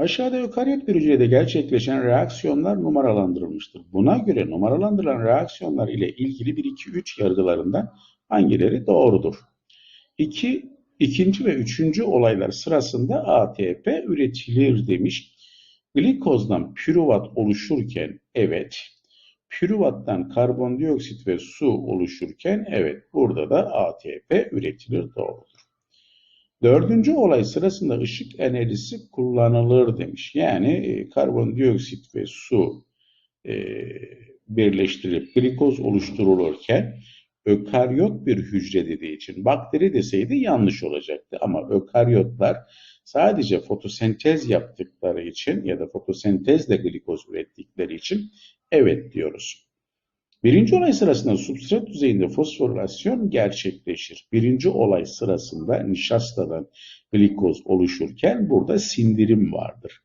Aşağıda ökaryot bir hücrede gerçekleşen reaksiyonlar numaralandırılmıştır. Buna göre numaralandırılan reaksiyonlar ile ilgili 1, 2, 3 yargılarından hangileri doğrudur? 2, ikinci ve üçüncü olaylar sırasında ATP üretilir demiş. Glikozdan pürüvat oluşurken evet, pürüvattan karbondioksit ve su oluşurken evet, burada da ATP üretilir doğrudur. Dördüncü olay sırasında ışık enerjisi kullanılır demiş. Yani e, karbondioksit ve su e, birleştirilip glikoz oluşturulurken ökaryot bir hücre dediği için bakteri deseydi yanlış olacaktı. Ama ökaryotlar sadece fotosentez yaptıkları için ya da fotosentezle glikoz ürettikleri için evet diyoruz. Birinci olay sırasında substrat düzeyinde fosforilasyon gerçekleşir. Birinci olay sırasında nişastadan glikoz oluşurken burada sindirim vardır.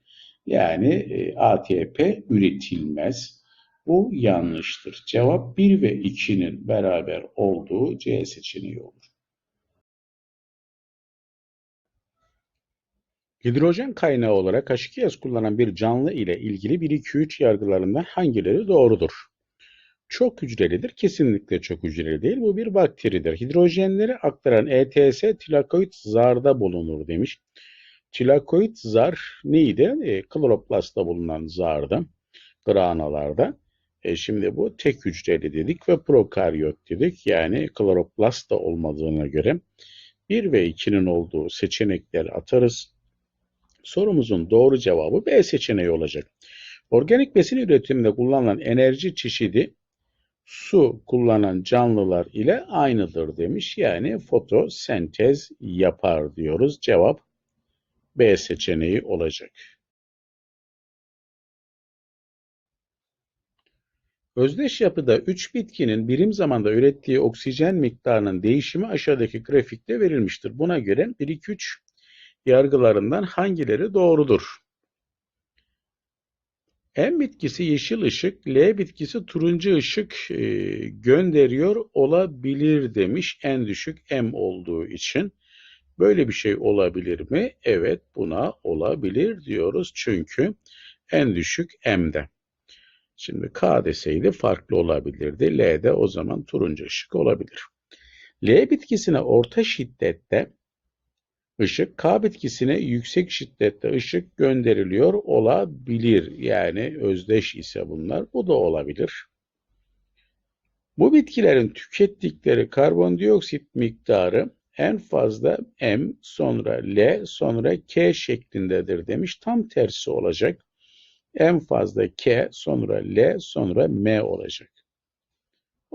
Yani e, ATP üretilmez. Bu yanlıştır. Cevap 1 ve 2'nin beraber olduğu C seçeneği olur. Hidrojen kaynağı olarak H2S kullanan bir canlı ile ilgili 1-2-3 yargılarından hangileri doğrudur? Çok hücrelidir. Kesinlikle çok hücreli değil. Bu bir bakteridir. Hidrojenleri aktaran ETS tilakoid zarda bulunur demiş. Tilakoid zar neydi? E, kloroplastta bulunan zardı. Granalarda. E, şimdi bu tek hücreli dedik ve prokaryot dedik. Yani kloroplast da olmadığına göre 1 ve 2'nin olduğu seçenekleri atarız. Sorumuzun doğru cevabı B seçeneği olacak. Organik besin üretiminde kullanılan enerji çeşidi su kullanan canlılar ile aynıdır demiş. Yani fotosentez yapar diyoruz. Cevap B seçeneği olacak. Özdeş yapıda 3 bitkinin birim zamanda ürettiği oksijen miktarının değişimi aşağıdaki grafikte verilmiştir. Buna göre 1-2-3 yargılarından hangileri doğrudur? M bitkisi yeşil ışık, L bitkisi turuncu ışık e, gönderiyor olabilir demiş en düşük M olduğu için. Böyle bir şey olabilir mi? Evet buna olabilir diyoruz çünkü en düşük M'de. Şimdi K deseydi farklı olabilirdi. L de o zaman turuncu ışık olabilir. L bitkisine orta şiddette ışık, K bitkisine yüksek şiddette ışık gönderiliyor olabilir. Yani özdeş ise bunlar. Bu da olabilir. Bu bitkilerin tükettikleri karbondioksit miktarı en fazla M, sonra L, sonra K şeklindedir demiş. Tam tersi olacak. En fazla K, sonra L, sonra M olacak.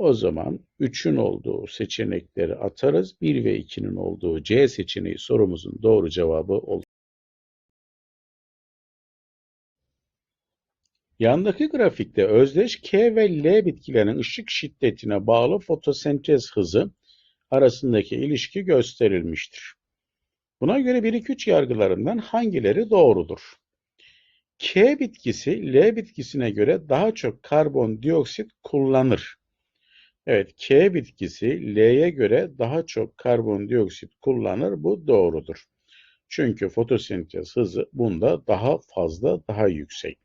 O zaman 3'ün olduğu seçenekleri atarız. 1 ve 2'nin olduğu C seçeneği sorumuzun doğru cevabı olur. Yandaki grafikte özdeş K ve L bitkilerin ışık şiddetine bağlı fotosentez hızı arasındaki ilişki gösterilmiştir. Buna göre 1-2-3 yargılarından hangileri doğrudur? K bitkisi L bitkisine göre daha çok karbondioksit kullanır. Evet, K bitkisi L'ye göre daha çok karbondioksit kullanır. Bu doğrudur. Çünkü fotosentez hızı bunda daha fazla, daha yüksek.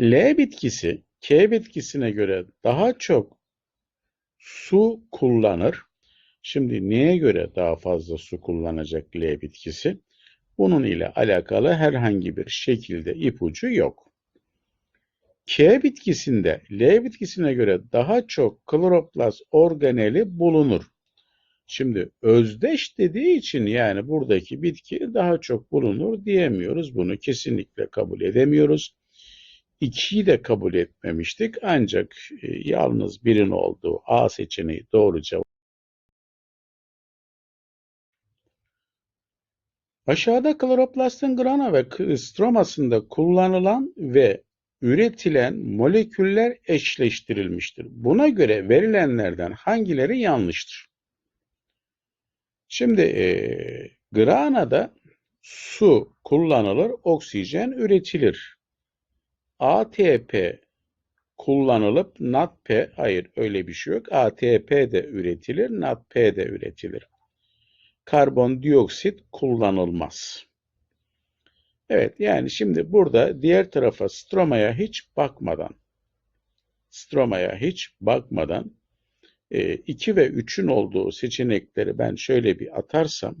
L bitkisi K bitkisine göre daha çok su kullanır. Şimdi neye göre daha fazla su kullanacak L bitkisi? Bunun ile alakalı herhangi bir şekilde ipucu yok. K bitkisinde L bitkisine göre daha çok kloroplast organeli bulunur. Şimdi özdeş dediği için yani buradaki bitki daha çok bulunur diyemiyoruz. Bunu kesinlikle kabul edemiyoruz. İkiyi de kabul etmemiştik ancak e, yalnız birin olduğu A seçeneği doğru cevap. Aşağıda kloroplastın grana ve stromasında kullanılan ve üretilen moleküller eşleştirilmiştir. Buna göre verilenlerden hangileri yanlıştır? Şimdi e, granada su kullanılır, oksijen üretilir. ATP kullanılıp NADP, hayır öyle bir şey yok. ATP de üretilir, NADP de üretilir. Karbondioksit kullanılmaz. Evet yani şimdi burada diğer tarafa stromaya hiç bakmadan stromaya hiç bakmadan 2 ve 3'ün olduğu seçenekleri ben şöyle bir atarsam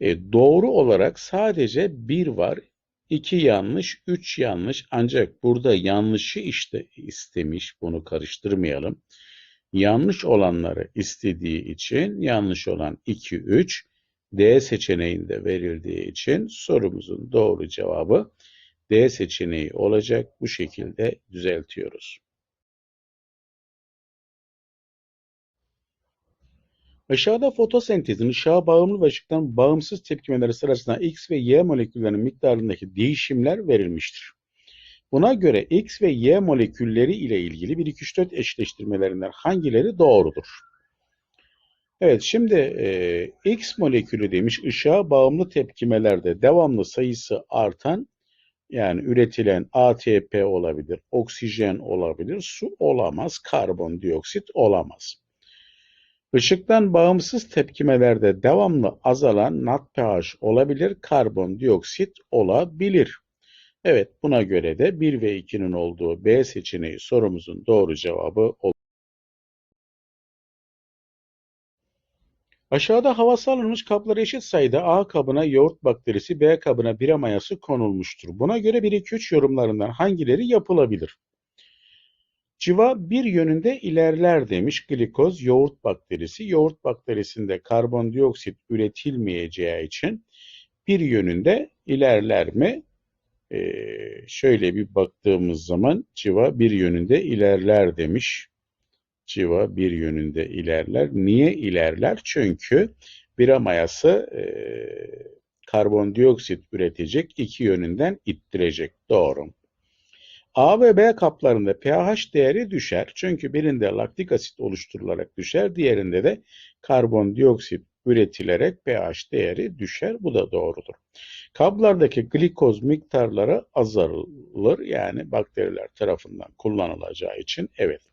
e, doğru olarak sadece 1 var. 2 yanlış, 3 yanlış. Ancak burada yanlışı işte istemiş. Bunu karıştırmayalım. Yanlış olanları istediği için yanlış olan 2, 3 D seçeneğinde verildiği için sorumuzun doğru cevabı D seçeneği olacak. Bu şekilde düzeltiyoruz. Aşağıda fotosentezin ışığa bağımlı ve ışıktan bağımsız tepkimeleri sırasında X ve Y moleküllerinin miktarındaki değişimler verilmiştir. Buna göre X ve Y molekülleri ile ilgili 1, 2, 3, 4 eşleştirmelerinden hangileri doğrudur? Evet şimdi e, X molekülü demiş ışığa bağımlı tepkimelerde devamlı sayısı artan yani üretilen ATP olabilir, oksijen olabilir, su olamaz, karbondioksit olamaz. Işıktan bağımsız tepkimelerde devamlı azalan NADPH olabilir, karbondioksit olabilir. Evet buna göre de 1 ve 2'nin olduğu B seçeneği sorumuzun doğru cevabı olur. Aşağıda havası alınmış kaplara eşit sayıda A kabına yoğurt bakterisi, B kabına bira mayası konulmuştur. Buna göre 1-2-3 yorumlarından hangileri yapılabilir? Civa bir yönünde ilerler demiş glikoz yoğurt bakterisi. Yoğurt bakterisinde karbondioksit üretilmeyeceği için bir yönünde ilerler mi? Ee, şöyle bir baktığımız zaman civa bir yönünde ilerler demiş. Civa bir yönünde ilerler. Niye ilerler? Çünkü bira mayası e, karbondioksit üretecek, iki yönünden ittirecek. Doğru. A ve B kaplarında pH değeri düşer. Çünkü birinde laktik asit oluşturularak düşer, diğerinde de karbondioksit üretilerek pH değeri düşer. Bu da doğrudur. Kablardaki glikoz miktarları azalır. Yani bakteriler tarafından kullanılacağı için evet.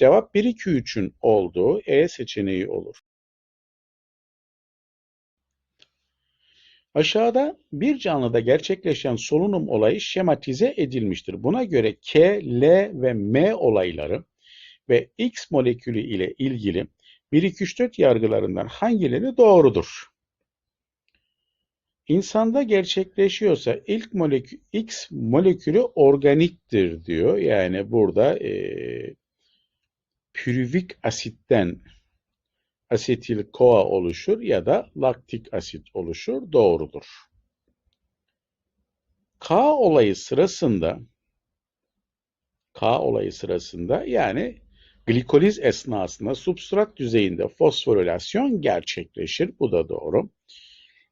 Cevap 1, 2, 3'ün olduğu E seçeneği olur. Aşağıda bir canlıda gerçekleşen solunum olayı şematize edilmiştir. Buna göre K, L ve M olayları ve X molekülü ile ilgili 1, 2, 3, 4 yargılarından hangileri doğrudur? İnsanda gerçekleşiyorsa ilk molekül, X molekülü organiktir diyor. Yani burada e, pürüvik asitten asetil koa oluşur ya da laktik asit oluşur. Doğrudur. K olayı sırasında K olayı sırasında yani glikoliz esnasında substrat düzeyinde fosforilasyon gerçekleşir. Bu da doğru.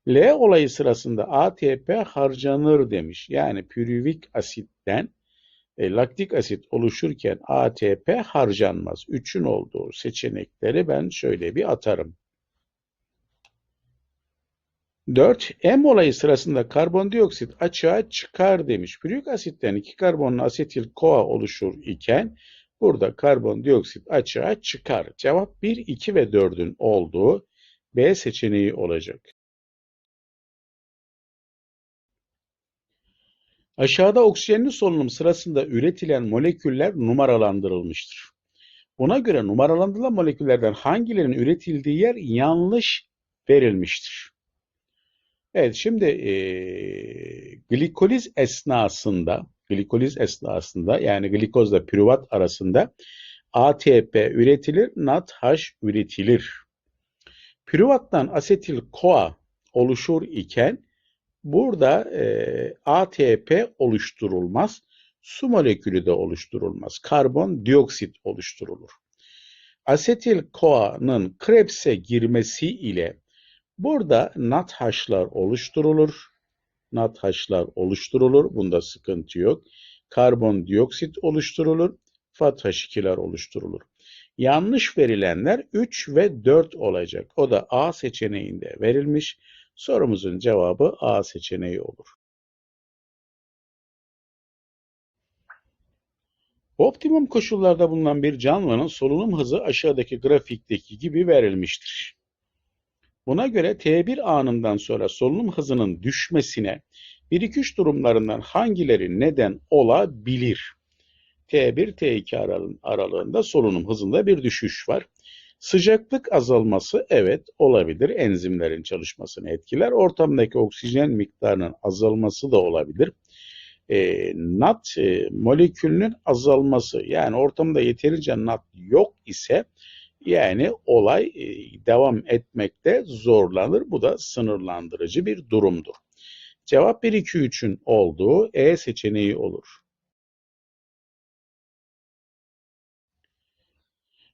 L olayı sırasında ATP harcanır demiş. Yani pürüvik asitten e, laktik asit oluşurken ATP harcanmaz. Üçün olduğu seçenekleri ben şöyle bir atarım. 4. M olayı sırasında karbondioksit açığa çıkar demiş. Pürük asitten iki karbonlu asetil koa oluşur iken burada karbondioksit açığa çıkar. Cevap 1, 2 ve 4'ün olduğu B seçeneği olacak. Aşağıda oksijenli solunum sırasında üretilen moleküller numaralandırılmıştır. Buna göre numaralandırılan moleküllerden hangilerinin üretildiği yer yanlış verilmiştir. Evet şimdi e, glikoliz esnasında glikoliz esnasında yani glikozla pürüvat arasında ATP üretilir, NADH üretilir. Pürüvattan asetil CoA oluşur iken Burada e, ATP oluşturulmaz, su molekülü de oluşturulmaz. Karbon dioksit oluşturulur. Asetil CoA'nın Krebs'e girmesi ile burada NADH'lar oluşturulur. NADH'lar oluşturulur. Bunda sıkıntı yok. Karbon dioksit oluşturulur. FATH2'ler oluşturulur. Yanlış verilenler 3 ve 4 olacak. O da A seçeneğinde verilmiş. Sorumuzun cevabı A seçeneği olur. Optimum koşullarda bulunan bir canlının solunum hızı aşağıdaki grafikteki gibi verilmiştir. Buna göre T1 anından sonra solunum hızının düşmesine 1-2-3 durumlarından hangileri neden olabilir? T1, T2 aralığın- aralığında solunum hızında bir düşüş var. Sıcaklık azalması evet olabilir. Enzimlerin çalışmasını etkiler. Ortamdaki oksijen miktarının azalması da olabilir. E, NAT e, molekülünün azalması yani ortamda yeterince NAT yok ise yani olay e, devam etmekte zorlanır. Bu da sınırlandırıcı bir durumdur. Cevap 1, 2, 3'ün olduğu E seçeneği olur.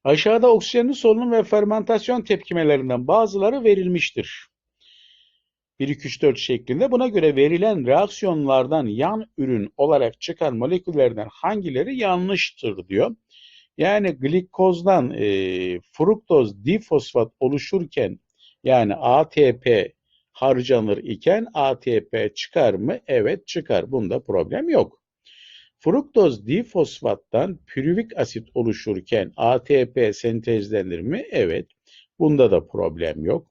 Aşağıda oksijenli solunum ve fermentasyon tepkimelerinden bazıları verilmiştir. 1, 2, 3, 4 şeklinde. Buna göre verilen reaksiyonlardan yan ürün olarak çıkan moleküllerden hangileri yanlıştır diyor. Yani glikozdan e, fruktoz difosfat oluşurken yani ATP harcanır iken ATP çıkar mı? Evet çıkar. Bunda problem yok. Fruktoz difosfattan pürüvik asit oluşurken ATP sentezlenir mi? Evet. Bunda da problem yok.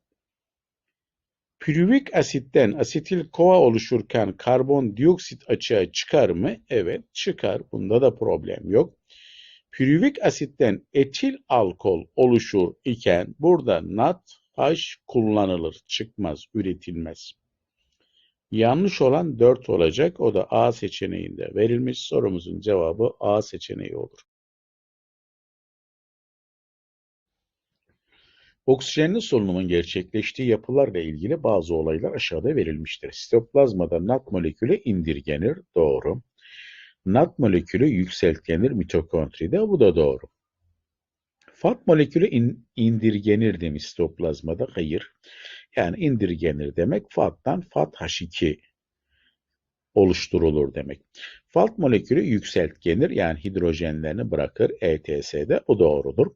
Pürüvik asitten asetil kova oluşurken karbondioksit açığa çıkar mı? Evet çıkar. Bunda da problem yok. Pürüvik asitten etil alkol oluşur iken burada NADH kullanılır, çıkmaz, üretilmez. Yanlış olan 4 olacak. O da A seçeneğinde verilmiş. Sorumuzun cevabı A seçeneği olur. Oksijenli solunumun gerçekleştiği yapılarla ilgili bazı olaylar aşağıda verilmiştir. Sitoplazmada NAD molekülü indirgenir. Doğru. NAD molekülü yükseltgenir mitokondride. Bu da doğru. FAT molekülü in, indirgenir demiş sitoplazmada. Hayır. Yani indirgenir demek FAT'tan FAT-H2 oluşturulur demek. FAT molekülü yükseltgenir yani hidrojenlerini bırakır ETS'de. O doğrudur.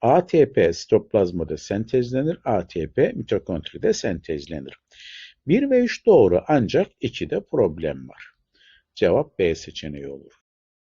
ATP sitoplazmada sentezlenir. ATP mitokondride sentezlenir. 1 ve 3 doğru ancak 2'de problem var. Cevap B seçeneği olur.